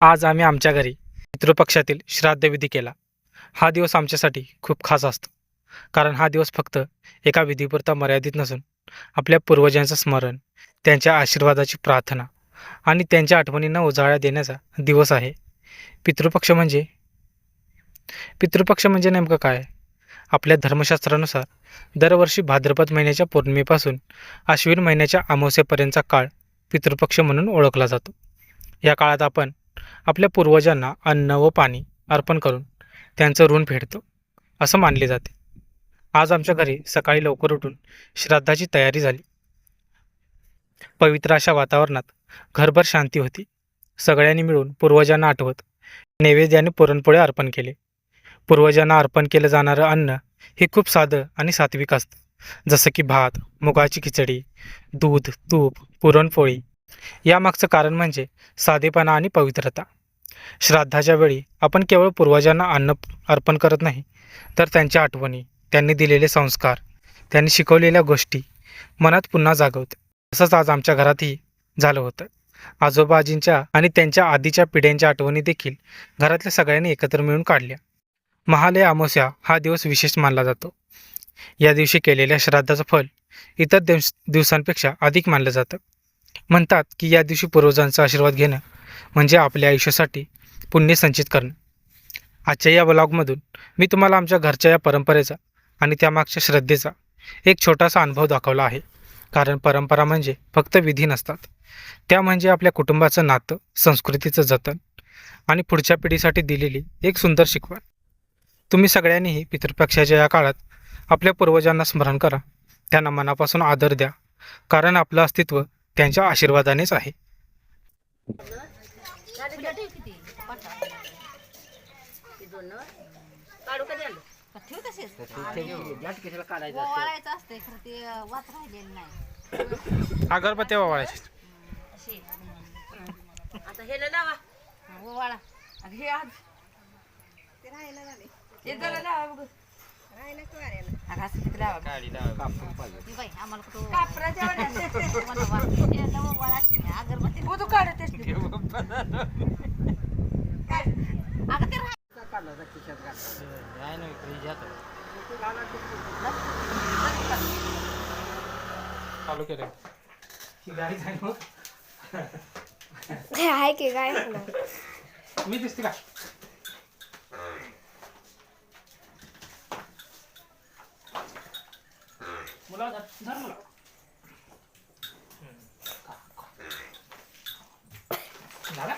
आज आम्ही आमच्या घरी पितृपक्षातील श्राद्धविधी केला. हा दिवस आमच्यासाठी खूप खास असतो. कारण हा दिवस फक्त एका विधीपुरता मर्यादित नसून आपल्या पूर्वजांचं स्मरण त्यांच्या आशीर्वादाची प्रार्थना आणि त्यांच्या आठवणींना उजाळा देण्याचा दिवस आहे. पितृपक्ष म्हणजे? पितृपक्ष म्हणजे नेमकं काय? आपल्या धर्मशास्त्रानुसार दरवर्षी भाद्रपद महिन्याच्या पौर्णिमेपासून आश्विन महिन्याच्या अमावस्येपर्यंतचा काळ पितृपक्ष म्हणून ओळखला जातो. या काळात आपण आपल्या पूर्वजांना अन्न व पाणी अर्पण करून त्यांचं ऋण फेडतो असं मानले जाते. आज आमच्या घरी सकाळी लवकर उठून श्राद्धाची तयारी झाली. पवित्र अशा वातावरणात घरभर शांती होती. सगळ्यांनी मिळून पूर्वजांना आठवत नैवेद्याने पुरणपोळी अर्पण केले. पूर्वजांना अर्पण केलं जाणारं अन्न हे खूप साधं आणि सात्विक असतं. जसं की भात मुगाची खिचडी दूध तूप पुरणपोळी. यामागचं कारण म्हणजे साधेपणा आणि पवित्रता. श्राद्धाच्या वेळी आपण केवळ पूर्वजांना अन्न अर्पण करत नाही तर त्यांच्या आठवणी त्यांनी दिलेले संस्कार त्यांनी शिकवलेल्या गोष्टी मनात पुन्हा जागवते. तसंच आज आमच्या घरातही झालं होतं. आजोबाजींच्या आणि त्यांच्या आधीच्या पिढ्यांच्या आठवणी देखील घरातल्या सगळ्यांनी एकत्र मिळून काढल्या. महालय अमावस्या हा दिवस विशेष मानला जातो. या दिवशी केलेल्या श्राद्धाचं फल इतर दिवस दिवसांपेक्षा अधिक मानलं जातं. म्हणतात की या दिवशी पूर्वजांचा आशीर्वाद घेणं म्हणजे आपल्या आयुष्यासाठी पुण्य संचित करणं. आजच्या या ब्लॉगमधून मी तुम्हाला आमच्या घरच्या या परंपरेचा आणि त्यामागच्या श्रद्धेचा एक छोटासा अनुभव दाखवला आहे. कारण परंपरा म्हणजे फक्त विधी नसतात. त्या म्हणजे आपल्या कुटुंबाचं नातं संस्कृतीचं जतन आणि पुढच्या पिढीसाठी दिलेली एक सुंदर शिकवण. तुम्ही सगळ्यांनीही पितृपक्षाच्या या काळात आपल्या पूर्वजांना स्मरण करा. त्यांना मनापासून आदर द्या. कारण आपलं अस्तित्व त्यांच्या आशीर्वादानेच आहे. काढू कधी आलो ठेव तसेच? काढायचं असतंय खरं ते वात राहिलेलं नाही. अगरबत्ती वाळायची अशी. आता हे लावा. हो, वाळा आणि हे आज. हे जरा लावा बघू. ती ते असते अगरबत्ती चालू केलं आहे की काय? मी दिसते का? मुला धर मुला झाला